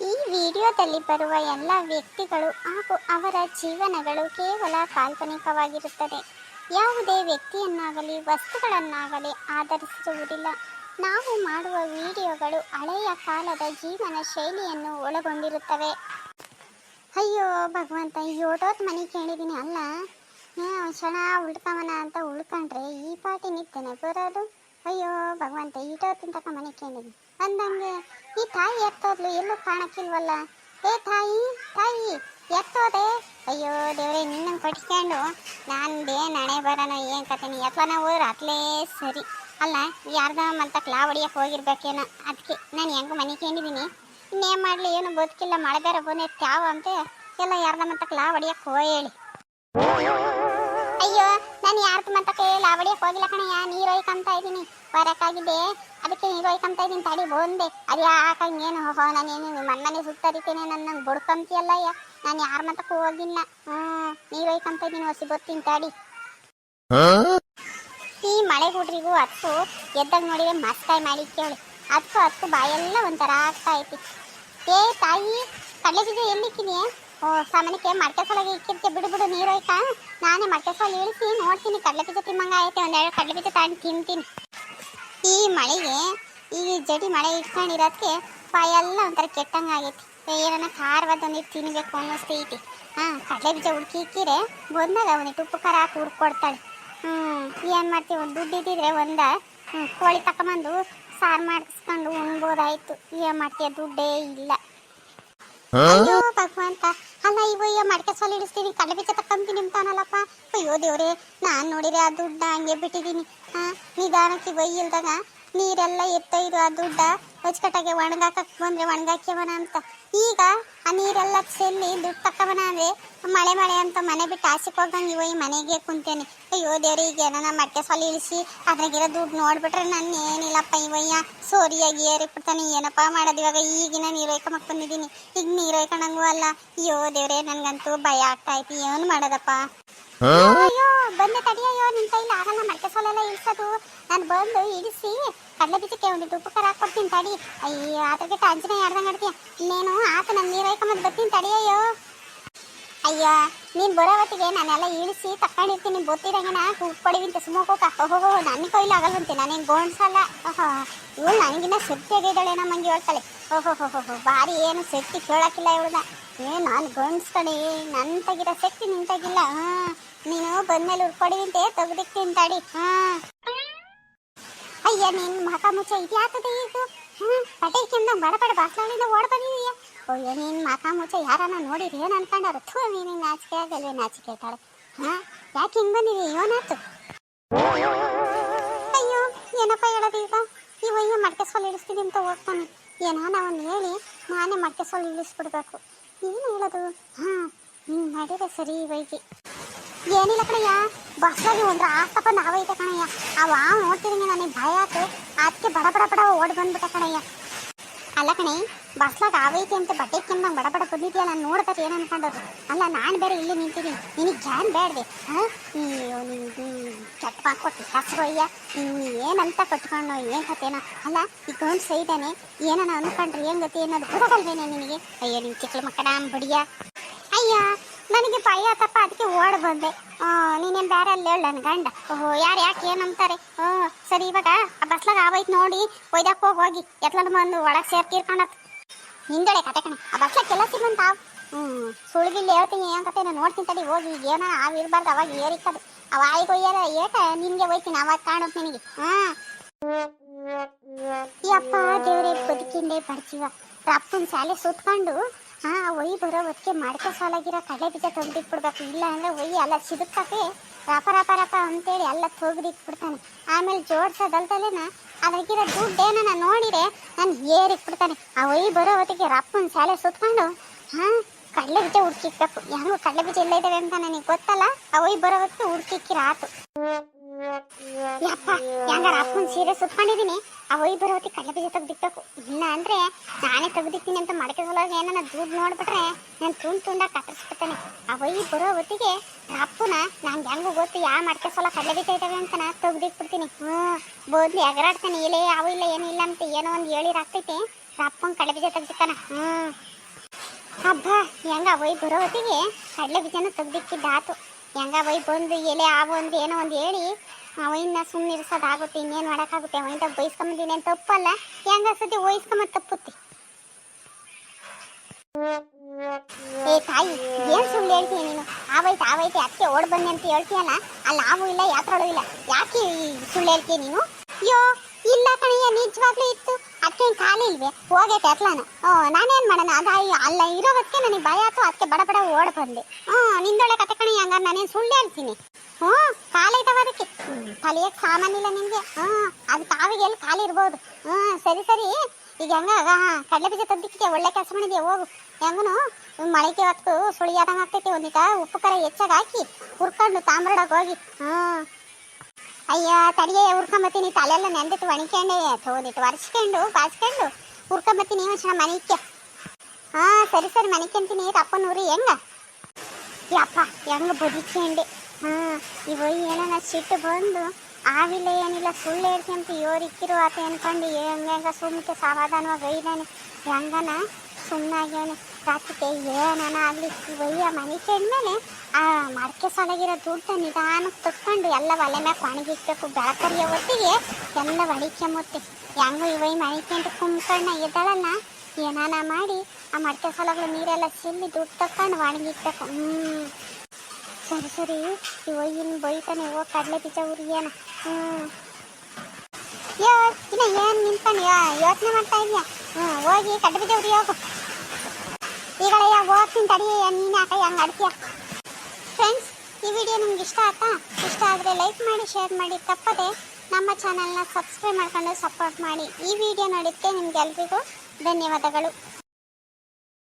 ಈ ವಿಡಿಯೋದಲ್ಲಿ ಬರುವ ಎಲ್ಲ ವ್ಯಕ್ತಿಗಳು ಹಾಗೂ ಅವರ ಜೀವನಗಳು ಕೇವಲ ಕಾಲ್ಪನಿಕವಾಗಿರುತ್ತದೆ. ಯಾವುದೇ ವ್ಯಕ್ತಿಯನ್ನಾಗಲಿ, ವಸ್ತುಗಳನ್ನಾಗಲಿ ಆಧರಿಸಿರುವುದಿಲ್ಲ. ನಾವು ಮಾಡುವ ವಿಡಿಯೋಗಳು ಹಳೆಯ ಕಾಲದ ಜೀವನ ಶೈಲಿಯನ್ನು ಒಳಗೊಂಡಿರುತ್ತವೆ. ಅಯ್ಯೋ, ಭಗವಂತ ಯೋಟೋತ್ ಮನೆ ಕೇಳಿದ್ದೀನಿ ಅಲ್ಲ. ಕ್ಷಣ ಉಳ್ಕವನ ಅಂತ ಉಳ್ಕೊಂಡ್ರೆ ಈ ಪಾಟಿ ನಿತ್ಯನೇ ಬರೋದು. ಅಯ್ಯೋ, ಭಗವಂತ ಈಟೋತಿನ ತಕ ಮನೆ ಕೇಳಿದ್ವಿ ಅಂದಂಗೆ, ಈ ತಾಯಿ ಎತ್ತೋದ್ಲು, ಎಲ್ಲೂ ಕಾಣಕ್ಕಿಲ್ವಲ್ಲ? ಏ ತಾಯಿ ತಾಯಿ, ಎತ್ತೋದೆ? ಅಯ್ಯೋ, ದೇವ್ರೆ ನಿನ್ನ ಕೊಟ್ಕೊಂಡು ನಂದೇ ನಣೆ ಬರೋಣ, ಏನು ಕತೀನಿ ನೀ? ಎತ್ಲನ ಹೋದ್ರೆ ಅತ್ಲೇ ಸರಿ. ಅಲ್ಲ, ಯಾರ್ದ ಅಂತ ಕ್ಲಾ ಹೊಡಿಯಕ್ಕೆ ಹೋಗಿರ್ಬೇಕೇನೋ ಅದಕ್ಕೆ ನಾನು ಹೆಂಗು ಮನೆ ಕೇಳಿದ್ದೀನಿ ಇನ್ನೇನು ಮಾಡಲಿ, ಏನು ಬದುಕಿಲ್ಲ ಮಳೆ ಬೇರೆ ಬಂದೈತೆ ಯಾವ ಅಂತ. ಎಲ್ಲ ಯಾರ್ದ ಅಂತ ಕ್ಲಾ ಹೊಡಿಯಕ್ಕೆ ಹೋಗಿ ಹೇಳಿ. ಅಯ್ಯೋ ನಾನು ಯಾರ್ದು ಅಂತ ಕೇಳಿ ಹೊಡಿಯಕ್ಕೆ ಹೋಗಿಲ್ಲ ಕಣಯ್ಯ. ನೀರು ಒಯ್ಕೊಂತ ಇದ್ದೀನಿ. ಬರಕ್ಕಾಗಿದ್ದೆ ಅದಕ್ಕೆ ನೀರು ಒಯ್ಕೊಂತ ಇದ್ದೀನಿ. ತಡಿ, ಬಂದೆ. ಅದು ಯಾಕಂಗೇನು ಹೋ ನಾನೇನು ನಿಮ್ಮ ಅಣ್ಣನೇ ಸುತ್ತರಿತೇನೆ. ನನ್ನ ಬುಡ್ಕೊಂತಿಯಲ್ಲ ಅಯ್ಯ. ನಾನು ಯಾರ ಮತ್ತಕ್ಕೆ ಹೋಗಿಲ್ಲ. ಹ್ಞೂ ನೀರು ಒಯ್ಕೊಂತ ಇದ್ದೀನಿ ಹೊಸಿ ಬರ್ತೀನಿ. ತಡಿ. ಈ ಮಳೆ ಹುಡ್ರಿಗೂ ಹತ್ತು. ಎದ್ದಾಗ ನೋಡಿದ್ರೆ ಮಸ್ತಾಯಿ ಮಾಡಿ ಕೇಳಿ. ಹತ್ತು ಹತ್ತು ಬಾಯೆಲ್ಲ ಒಂಥರ ಆಗ್ತಾ ಐತಿ. ಏ ತಾಯಿ, ಕಡಲೆ ಬೀಜ ಎಲ್ಲಿಕ್ಕಿದೆಯಾ ಸಾಮಾನ್ಯಕ್ಕೆ ಮಡಕೆ ಸೊಳಗೆ ಇಕ್ಕಿರ್ತೆ ಬಿಡು ಬಿಡು ನೀರು ಆಯ್ತಾ? ನಾನೇ ಮಡಕೆ ಸೊಳಗೆ ಇಳಿಸಿ ನೋಡ್ತೀನಿ, ಕಡಲೆ ಬೀಜ ತಿಮ್ಮಂಗ ಐತೆ ಒಂದೆರಡು ಕಡಲೆ ಬೀಜ ತಗೊಂಡು ತಿಂತೀನಿ. ಈ ಮಳೆಗೆ, ಈ ಜಡಿ ಮಳೆ ಇಟ್ಕೊಂಡಿರೋದಕ್ಕೆ ಪಾಯೆಲ್ಲ ಒಂಥರ ಕೆಟ್ಟಂಗೆ ಆಗೈತಿ. ಏನನ್ನ ಖಾರವಾದ ಒಂದಿಟ್ಟು ತಿನ್ಬೇಕು ಅನ್ನಿಸ್ತೈತಿ. ಹಾಂ, ಕಡಲೆ ಬೀಜ ಹುಡುಕಿ ಇಕ್ಕಿರೆ ಬಂದಾಗ ಅವನಿಗೆ ಉಪ್ಪು ಖಾರ ಹಾಕಿ ಹುಡ್ಕೊಡ್ತಾಳೆ ಹ್ಞೂ ಏನು ಮಾಡ್ತೀವಿ ಒಂದು ದುಡ್ಡು ಇದ್ದಿದ್ರೆ ಒಂದು ಕೋಳಿ ತಕೊಂಬಂದು ಸಾರು ಮಾಡಿಸ್ಕೊಂಡು ಉಣ್ಬೋದಾಯಿತು. ಏನು ಮಾಡ್ತೀಯ ದುಡ್ಡೇ ಇಲ್ಲ. ಅಯ್ಯೋ, ಭಗವಂತ. ಅಲ್ಲ, ಇವು ಅಯ್ಯೋ ಮಡಕೆ ಸೊಲ್ ಇಡಿಸ್ತೀನಿ, ಕಡಲೆ ಬೀಜ ನಿಮ್ತಾನಲ್ಲಪ್ಪ ಅಯ್ಯೋ ದೇವ್ರೆ, ನಾನು ನೋಡಿದ್ರೆ ಆ ದುಡ್ಡ ಹಂಗೆ ಬಿಟ್ಟಿದ್ದೀನಿ. ಹಾ, ನಿಧಾನಕ್ಕೆ ಒಯ್ಯಿಲ್ದಾಗ ನೀರೆಲ್ಲ ಎತ್ತೊಯ್ದು ಆ ದುಡ್ಡ ಹೊಚ್ಕಟ್ಟಾಗೆ ಒಣಗಾಕಕ್ ಬಂದ್ರೆ ಒಣಗಾಕ್ಯವನ ಅಂತ. ಈಗ ಆ ನೀರೆಲ್ಲ ಚೆಲ್ಲಿ ದುಡ್ಡು ತಕ್ಕವನ ಅಂದ್ರೆ ಮಳೆ ಮಳೆ ಅಂತ ಮನೆ ಬಿಟ್ಟು ಆಸೆಗೆ ಹೋಗಂಗೆ ಇವ ಈ ಮನೆಗೆ ಕುಂತೇನೆ. ಅಯ್ಯೋ ದೇವ್ರಿ, ಈಗ ಏನನ ಮಟ್ಟೆ ಸೊಲಿ ಇಳಿಸಿ ಅದ್ರಾಗಿರೋ ದುಡ್ಡು ನೋಡ್ಬಿಟ್ರೆ ನನ್ನ ಏನಿಲ್ಲಪ್ಪ ಇವಯ್ಯ ಸೋರಿಯಾಗಿ ಏರಿಬಿಡ್ತಾನೆ ಏನಪ್ಪ ಮಾಡೋದು ಇವಾಗ? ಈಗಿನ ನೀರು ಒಯ್ಕೊಂಬಕ್ ಬಂದಿದ್ದೀನಿ ಈಗ ನೀರು ಅಲ್ಲ. ಅಯ್ಯೋ ದೇವ್ರೆ, ನನಗಂತೂ ಭಯ ಆಗ್ತಾ ಏನು ಮಾಡೋದಪ್ಪ? ಅಯ್ಯೋ ಬಂದೆ ತಡಿಯಯ್ಯೋ ನಿನ್ ಕೈಲಿ ಆಗಲ್ಲ ಮಡಕೆ ಸೊಲೆಲ್ಲ ಇಳಿಸೋದು. ನಾನು ಬಂದು ಇಳಿಸಿ ಕಡಲೆ ಬೀಜಕ್ಕೆ ಒಂದು ಉಪ್ಪು ಖಾರ ಹಾಕ್ಕೊಡ್ತೀನಿ ತಡಿ. ಅಯ್ಯೋ ಅದ್ರಿಗೆ ಅಂಜನೆ ಯಾರ್ದಂಗೆ ಆಡ್ತೀಯ ಇನ್ನೇನು ಆತ ನಾನು ನೀರು ಒಯ್ಕೊಂಬಂದು ಬರ್ತೀನಿ ತಡಿಯೋ ಅಯ್ಯೋ. ನೀನ್ ಬರೋ ಹೊತ್ತಿಗೆ ನಾನೆಲ್ಲ ಇಳಿಸಿ ತಕೊಂಡಿರ್ತೀನಿ ಗೊತ್ತಿರಂಗೆ ನಾ ಕೊಡಿವಿಂತ ಸುಮ್ಮಕೋಕ ಓಹೋ ನನ್ನ ಕೈಲಿ ಆಗಲ್ವಂತೆ ನಾನೇನು ಗೋಣಿಸಲ್ಲ ಓಹೋ ಇವಳು ನನಗಿನ್ನ ಶಕ್ತಿ ಆಗಿದ್ದಾಳೆ ನಮ್ಮ ಮಂಗಿ ಹೇಳ್ತಾಳೆ ಓಹೋ ಹೋ ಹೋ ಭಾರಿ ಏನು ಶಕ್ತಿ ಕೇಳಕ್ಕಿಲ್ಲ ಇವಳದ ಏ ನಾನು ಗಂಡ್ಸ್ಕಣಿ ನನ್ನ ತೆಗಿರೋ ಶಕ್ತಿ ನಿಂತಾಗಿಲ್ಲ ತೆಗಿಲ್ಲ ಹಾ. ಬಂದ್ಮೇಲೆ ಉಳ್ಕೊಡಿವಿಂತೆ ತೆಗ್ದಿಕ್ತೀನಿ ತಿಂತಾಡಿ. ಹಾ. ಅಯ್ಯ, ನಿನ್ ಮಕ ಮುಚ್ಚ ಇದ್ಯಾತದೆ ಇದು ಹ್ಮ್, ಪಟೇಲ್ ಕೆಮ್ದ ಬಡ ಬಡ ಬಾಸ್ಲಾಳಿಂದ ಓಡ್ ಬಂದಿದೀಯ. ಅಯ್ಯೋ, ನಿನ್ ಮಕ ಮುಚ್ಚ ಯಾರನ್ನ ನೋಡಿರಿ? ಏನ್ ಅನ್ಕೊಂಡಾರ? ಥೂ, ನೀನು ನಾಚಿಕೆ ಆಗಲ್ವೇ ನಾಚಿಕೆ ಆಯ್ತಾಳೆ. ಹಾ, ಯಾಕೆ ಹಿಂಗ್ ಬಂದಿದಿ ಏನಾಯ್ತು? ಅಯ್ಯೋ, ಏನಪ್ಪ ಹೇಳೋದು ಈಗ? ಇವಯ್ಯ ಮಡಕೆ ಸೊಲ್ ಇಳಿಸ್ತೀನಿ ಅಂತ ಹೋಗ್ತಾನೆ. ಏನಾನ ಒಂದು ಹೇಳಿ ನಾನೇ ಮಡಕೆ ಸೊಲ್ ಇಳಿಸ್ಬಿಡ್ಬೇಕು. ಏನು ಹೇಳೋದು? ಹಾ ಹ್ಮ್ ಮಾಡಿದ್ರೆ ಸರಿ ಇವೈಗೆ ಏನಿಲ್ಲ ಕಣಯ್ಯ. ಬಸ್ಸಲ್ಲಿ ಒಂದ್ರ ಆಸ್ತಪ್ಪ ನಾವೈತೆ ಕಣಯ್ಯ. ಅವ ನೋಡ್ತಿದ್ದೀನಿ ನನಗೆ ಭಯ ಆತು. ಅದಕ್ಕೆ ಬಡ ಬಡ ಬಡ ಓಡಿ ಬಂದ್ಬಿಟ್ಟ ಕಣಯ್ಯ. ಅಲ್ಲ ಕಣೆ ಬಸ್ಲಾಗ ಆವೈತೆ ಅಂತ ಬಟ್ಟೆ ಕೆಮ್ಮಂಗೆ ಬಡ ಬಡ ಬಂದಿದ್ಯಲ್ಲ ನಾನು ನೋಡ್ತಾರೆ ಏನು ಅಲ್ಲ, ನಾನು ಬೇರೆ ಇಲ್ಲಿ ನಿಂತಿದ್ದೀನಿ. ನಿನಗೆ ಜಾನ್ ಬೇಡ್ದೆ ಹಾಂ? ಕೆಟ್ಟ ಕೊಟ್ಟು ಹೆಸರು ಅಯ್ಯ ನೀನು ಏನಂತ ಕಟ್ಕೊಂಡು ಏನು ಕತೆನೋ ಅಲ್ಲ, ಈ ಗೌಂಡ್ ಸೈದಾನೆ ಏನನ ಅನ್ಕೊಂಡ್ರೆ, ಏನು ಗತಿ ಅನ್ನೋದು ನಿನಗೆ? ಅಯ್ಯೋ, ನಿನ್ ಚಿಕ್ಕಳ ಮಕ್ಕಳ ಬಡಿಯ. ಅಯ್ಯ ನನಗೆ ಭಯ ಆತಪ್ಪ ಅದಕ್ಕೆ ಓಡ್ ಬಂದೆ. ಆ, ಬೇರೆ ಅಲ್ಲಿ ಹೇಳ ನನ್ನ ಗಂಡ. ಓಹೋ ಯಾರು ಯಾಕೆ ಏನಂತಾರೆ ಹ್ಞೂ ಸರಿ ಇವಾಗ ಆ ಬಸ್ಲಾಗ ಆವೈತ್ ನೋಡಿ ಒಯ್ದಕ್ಕೆ ಹೋಗಿ ಹೋಗಿ. ಎತ್ಲಂದು ಬಂದು ಒಳಗೆ ಸೇರ್ ತೀರ್ಕೊಂಡತ್ ಹಿಂದಳೆ ಕತೆ ಕಣ. ಆ ಬಸ್ಲಾಗ ಕೆಲ ಸಿಗಂತಾವ್ ಹ್ಞೂ ಸುಳಿದಿಲ್ಲ ಹೇಳ್ತೀನಿ ಏನು ಕತೆ ನಾನು ನೋಡ್ತೀನಿ ತಡಿ ಹೋಗಿ. ಈಗ ಏನ ಆವ್ ಇರ್ಬಾರ್ದು ಅವಾಗ ಏರಿಕದು ಅವ ಆಯ್ಕೆ ಒಯ್ಯಾರ ಏಟ ನಿನಗೆ ಒಯ್ತೀನಿ ಅವಾಗ ಕಾಣೋದು ನಿನಗೆ. ಹಾಂ. ಯಪ್ಪ ದೇವ್ರೆ ಬದುಕಿಂದೆ ಬರ್ತೀವ. ರಪ್ಪನ ಶಾಲೆ ಸುತ್ಕೊಂಡು ಹಾ, ಒಯ್ ಬರೋ ಹೊತ್ತಿಗೆ ಮಡಕೆ ಸಾಲಾಗಿರೋ ಕಡಲೆ ಬೀಜ ತೆಗ್ದಿಟ್ಬಿಡ್ಬೇಕು ಇಲ್ಲ ಅಂದರೆ ಒಯ್ ಎಲ್ಲ ಸಿದುಕಕ್ಕೆ ರಪ ರಪ ರಪ ಅಂತೇಳಿ ಎಲ್ಲ ತೆಗ್ದಿಟ್ಬಿಡ್ತಾನೆ. ಆಮೇಲೆ ಜೋಡ್ಸೋದಲ್ದಲ್ಲೇನ ಅದಾಗಿರೋ ದುಡ್ಡು ಏನನ ನೋಡಿರೆ ನಾನು ಏರಿಟ್ಬಿಡ್ತಾನೆ. ಆ ಒಯ್ ಬರೋ ಹೊತ್ತಿಗೆ ರಪ್ಪನ ಶಾಲೆ ಸುತ್ಕೊಂಡು, ಹಾ, ಕಡಲೆ ಬೀಜ ಹುಡ್ಕಿಕ್ಬೇಕು. ಯಾರು ಕಡಲೆ ಬೀಜ ಎಲ್ಲ ಇದ್ದಾವೆ ಅಂತ ನನಗೆ ಗೊತ್ತಲ್ಲ, ಆ ಒಯ್ ಬರೋ ಹೊತ್ತಿಗೆ ಹುಡ್ಕಿಕ್ಕಿರ ಆತು ಯಪ್ಪ ಹೆಂಗಾರ ಅಪ್ಪನ ಸೀರೆ ಸುತ್ಕೊಂಡಿದ್ದೀನಿ ಆ ಹೊತ್ತಿ ಹೊತ್ತಿಗೆ ಕಡಲೆ ಬೀಜ ತೆಗ್ದಿಕ್ಬೇಕು ಇಲ್ಲ ಅಂದ್ರೆ ನಾನೇ ತೆಗ್ದಿಕ್ತೀನಿ ಅಂತ ಮಡಕೆ ಸಲುವಾಗಿ ಏನನ್ನ ದುಡ್ಡು ನೋಡ್ಬಿಟ್ರೆ ನಾನು ತುಂಡು ತುಂಡ ಕತ್ತರಿಸ್ಬಿಡ್ತಾನೆ. ಆ ಒಯ್ ಬರೋ ಹೊತ್ತಿಗೆ ಅಪ್ಪನ ನಾನು ಹೆಂಗು ಗೊತ್ತು ಯಾವ ಮಡಕೆ ಸಲ ಕಡಲೆ ಬೀಜ ಇದಾವೆ ಅಂತ ನಾ ತೆಗ್ದಿಟ್ಬಿಡ್ತೀನಿ ಹ್ಞೂ, ಬೋದ್ಲಿ ಎಗರಾಡ್ತಾನೆ, ಇಲ್ಲೇ ಯಾವ ಇಲ್ಲ, ಏನೂ ಇಲ್ಲ ಅಂತ ಏನೋ ಒಂದು ಹೇಳಿರಾಗ್ತೈತೆ ಅಪ್ಪನ ಕಡಲೆ ಬೀಜ ತೆಗ್ದಿಕ್ಕನ ಹ್ಞೂ. ಹಬ್ಬ ಹೆಂಗ ಒಯ್ ಬರೋ ಹೊತ್ತಿಗೆ ಕಡಲೆ ಬೀಜನ ತೆಗ್ದಿಕ್ಕಿದ್ದ ಆತು ಹೆಂಗ ಬೈ ಬಂದು ಎಲೆ ಆವು ಒಂದು ಏನೋ ಒಂದು ಹೇಳಿ, ಅವನ್ನ ಸುಮ್ಮನೆ ಇರ್ಸೋದಾಗುತ್ತೆ, ಇನ್ನೇನು ಮಾಡೋಕ್ಕಾಗುತ್ತೆ? ಅವನಿಂದ ಬೈಸ್ಕೊಂಬಂದಿನಿ ಅಂತ ತಪ್ಪಲ್ಲ? ಹೆಂಗ ಸತಿ ವಹಿಸ್ಕೊಂಬ ತಪ್ಪುತ್ತೆ? ಏ ತಾಯಿ, ಏನ್ ಸುಳ್ಳು ಹೇಳ್ತೀಯ ನೀನು? ಆವೈತೆ ಆವೈತೆ ಅದಕ್ಕೆ ಓಡ್ ಬಂದೆ ಅಂತ ಹೇಳ್ತೀಯಲ್ಲ? ಅಲ್ಲಿ ಆವು ಇಲ್ಲ, ಯಾತ್ರಳು ಇಲ್ಲ. ಯಾಕೆ ಸುಳ್ಳು ಹೇಳ್ತೀಯ ನೀನು? ಅಯ್ಯೋ, ಇಲ್ಲ ಕಣಯ್ಯ, ನಿಜವಾಗ್ಲೂ ಇತ್ತು. ಅದಕ್ಕೆ ಖಾಲಿ ಇಲ್ವೇ ಹೋಗೈತೆ ಅತ್ಲಾನ. ಹ್ಞೂ ನಾನೇನ್ ಮಾಡೋಣ? ಅದ ಅಲ್ಲ ಇರೋದಕ್ಕೆ ನನಗೆ ಭಯ ಆಯ್ತು. ಅದಕ್ಕೆ ಬಡ ಬಡ ಓಡ್ ಬಂದೆ. ಹ್ಞೂ ನಿಂದೊಳೆ ಕತೆ ಕಣಿ, ಹಂಗಾರೆ ನಾನೇನು ಸುಳ್ಳು ಹೇಳ್ತೀನಿ? ಹ್ಞೂ ಖಾಲಿ ಐತವ ಅದಕ್ಕೆ. ಕಲಿಯಕ್ಕೆ ಸಾಮಾನಿಲ್ಲ ನಿಮಗೆ ಹ್ಞೂ, ಅದು ಕಾವಿಗೆ ಎಲ್ಲಿ ಖಾಲಿ ಇರ್ಬೋದು. ಹ್ಞೂ, ಸರಿ ಸರಿ. ಈಗ ಹೆಂಗ? ಕಡಲೆ ಬೀಜ ತಂದಿಕ್ಕೆ ಒಳ್ಳೆ ಕೆಲಸ ಮಾಡಿದ್ಯಾ? ಹೋಗು. ಹೆಂಗನು? ಮಳೆಗೆ ಹೊತ್ತು ಸುಳಿಯಾದಂಗೆ ಆಗ್ತೈತಿ ಒಂದಿಟ. ಉಪ್ಪು ಕರ ಹೆಚ್ಚಾಗಿ ಹಾಕಿ ಹುರ್ಕೊಂಡು ತಾಮ್ರಡಾಗ ಹೋಗಿ. ಹ್ಮ್ ಅಯ್ಯ ತಡಿಗೆ ಹುರ್ಕೊಂಬತ್ತೀನಿ. ತಲೆಲ್ಲ ನೆಂದಿಟ್ಟು ಒಣಕೊಂಡೆ ತೋದಿಟ್ಟು ಒರೆಸ್ಕೊಂಡು ಬಾಸ್ಕೊಂಡು ಹುರ್ಕೊಂಬತ್ತೀನಿ ಒಂದ್ಸಲ ಮನಿಕ್ಕೆ ಹಾ, ಸರಿ ಸರಿ ಮನೆಕಂತೀನಿ ತಪ್ಪನ ಊರಿ ಹೆಂಗ? ಯಪ್ಪ, ಹೆಂಗ ಬದುಕೊಂಡೆ ಹಾ, ಇವ ಏನನ ಸಿಟ್ಟು ಬಂದು, ಆವಿಲ್ಲ, ಏನಿಲ್ಲ, ಸುಳ್ಳು ಹೇಳ್ಕೊಂತ ಯೋರಿಕ್ಕಿರು ಆತ ಅನ್ಕೊಂಡು ಹೆಂಗ ಸುಮ್ಮನೆ ಸಮಾಧಾನವಾಗಿ ಒಯ್ದಾನೆ. ಹೆಂಗನ? ಸುಮ್ಮನಾಗ್ಯಾನೆ ರಾತ್ರಿ ಏನನ ಆಗಲಿ ಒಯ್ಯ ಮನೆ ಮೇಲೆ ಆ ಮಡಕೆ ಸೊಳಗಿರೋ ದುಡ್ಡು ನಿಧಾನಕ್ಕೆ ತಕ್ಕೊಂಡು ಎಲ್ಲ ಒಲೆ ಮ್ಯಾಗ ಒಣಗಿಕ್ಬೇಕು ಬೆಳಕರಿಯ ಹೊತ್ತಿಗೆ ಎಲ್ಲ ಒಳಿಕೆ ಮುತ್ತೆ ಹೆಂಗೋ ಇವೈ ಅಂತ ಕುಂಬ್ಕಣ್ಣ ಇದ್ದಾಳಲ್ಲ ಏನಾನ ಮಾಡಿ ಆ ಮಡಕೆ ಸೊಳಗಳು ನೀರೆಲ್ಲ ಚೆಲ್ಲಿ ದುಡ್ಡು ತಕ್ಕೊಂಡು ಒಣಗಿಕ್ಬೇಕು ಹ್ಞೂ ಸರಿ ಸರಿ. ಇನ್ನು ಬೈತಾನೆ ಹೋಗಿ ಕಡಲೆ ಬೀಜ ಉರಿಯೋಣ ಹ್ಞೂ ಯೋ, ಇನ್ನ ಏನು ನಿಂತ್ಕೊಂಡು ಯೋಚನೆ ಮಾಡ್ತಾ ಇದೆಯಾ? ಹ್ಞೂ ಹೋಗಿ ಕಡಲೆ ಬೀಜ ಉರಿ ಹೋಗು. ಈಗಲೇ ಹೋಗ್ತೀನಿ ತಡಿ. ನೀನು ಯಾಕೆ ಹಂಗೆ ಆಡ್ತೀಯ ಫ್ರೆಂಡ್ಸ್ ಈ ವಿಡಿಯೋ ನಿಮ್ಗೆ ಇಷ್ಟ ಆಯ್ತಾ? ಇಷ್ಟ ಆದರೆ ಲೈಕ್ ಮಾಡಿ ಶೇರ್ ಮಾಡಿ. ತಪ್ಪದೆ ನಮ್ಮ ಚಾನಲ್ನ ಸಬ್ಸ್ಕ್ರೈಬ್ ಮಾಡ್ಕೊಂಡು ಸಪೋರ್ಟ್ ಮಾಡಿ. ಈ ವಿಡಿಯೋ ನೋಡಿದ್ದೆ ನಿಮ್ಗೆಲ್ರಿಗೂ ಧನ್ಯವಾದಗಳು.